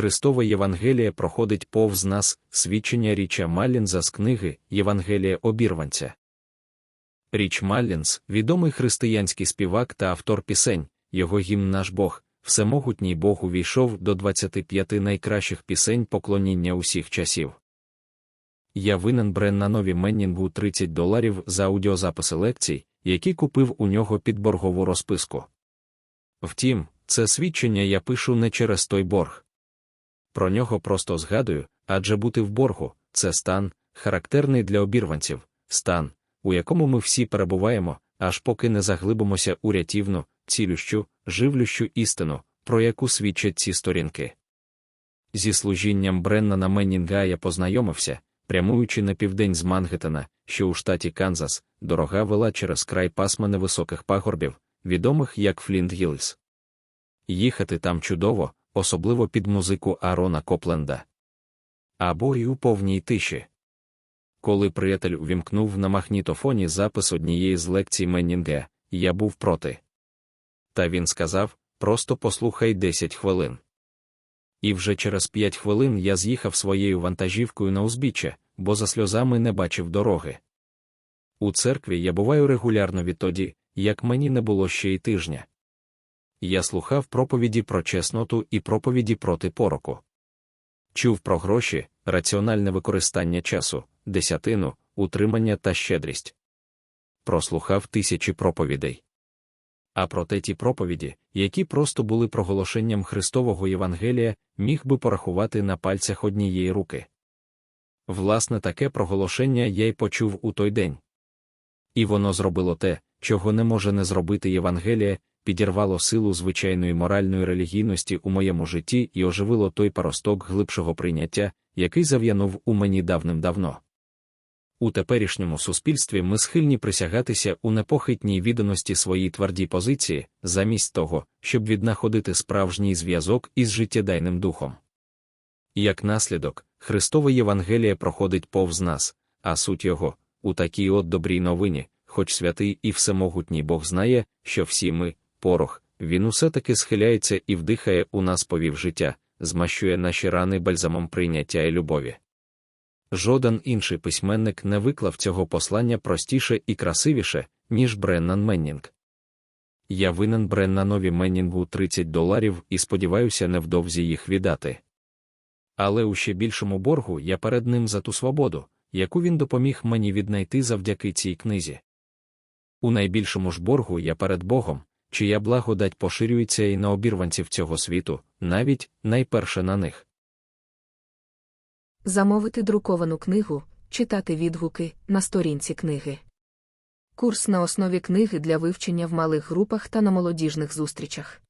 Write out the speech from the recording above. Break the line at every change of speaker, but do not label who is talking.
Христове Євангеліє проходить повз нас свідчення Річа Маллінза з книги Євангелія обірванця. Річ Маллінз, відомий християнський співак та автор пісень, його гімн наш Бог, всемогутній Бог увійшов до 25 найкращих пісень поклоніння усіх часів. Я винен Бреннанові Меннінгу 30 доларів за аудіозаписи лекцій, які купив у нього під боргову розписку. Втім, це свідчення я пишу не через той борг. Про нього просто згадую, адже бути в боргу це стан, характерний для обірванців, стан, у якому ми всі перебуваємо, аж поки не заглибимося у рятівну, цілющу, живлющу істину, про яку свідчать ці сторінки. Зі служінням Бреннана Меннінга я познайомився, прямуючи на південь з Мангеттена, що у штаті Канзас, дорога вела через край пасма невисоких пагорбів, відомих як Флінт Гіллс. Їхати там чудово, особливо під музику Арона Копленда. Або й у повній тиші. Коли приятель увімкнув на магнітофоні запис однієї з лекцій Меннінга, я був проти. Та він сказав просто послухай 10 хвилин. І вже через 5 хвилин я з'їхав своєю вантажівкою на узбіччя, бо за сльозами не бачив дороги. У церкві я буваю регулярно відтоді, як мені не було ще й тижня. Я слухав проповіді про чесноту і проповіді проти пороку. Чув про гроші, раціональне використання часу, десятину, утримання та щедрість. Прослухав тисячі проповідей. А проте ті проповіді, які просто були проголошенням Христового Євангелія, міг би порахувати на пальцях однієї руки. Власне, таке проголошення я й почув у той день. І воно зробило те, чого не може не зробити Євангелія, підірвало силу звичайної моральної релігійності у моєму житті і оживило той паросток глибшого прийняття, який зав'янув у мені давним-давно. У теперішньому суспільстві ми схильні присягатися у непохитній відданості своїй твердій позиції, замість того, щоб віднаходити справжній зв'язок із життєдайним духом. Як наслідок, Христове Євангеліє проходить повз нас, а суть його у такій от добрій новині, хоч святий і всемогутній Бог знає, що всі ми, порох, він усе таки схиляється і вдихає у нас повів життя, змащує наші рани бальзамом прийняття і любові. Жоден інший письменник не виклав цього послання простіше і красивіше, ніж Бреннан Меннінг. Я винен Бреннанові Меннінгу 30 доларів і сподіваюся невдовзі їх віддати. Але у ще більшому боргу я перед ним за ту свободу, яку він допоміг мені віднайти завдяки цій книзі. У найбільшому ж боргу я перед Богом, чия благодать поширюється і на обірванців цього світу, навіть найперше на них.
Замовити друковану книгу, читати відгуки на сторінці книги. Курс на основі книги для вивчення в малих групах та на молодіжних зустрічах.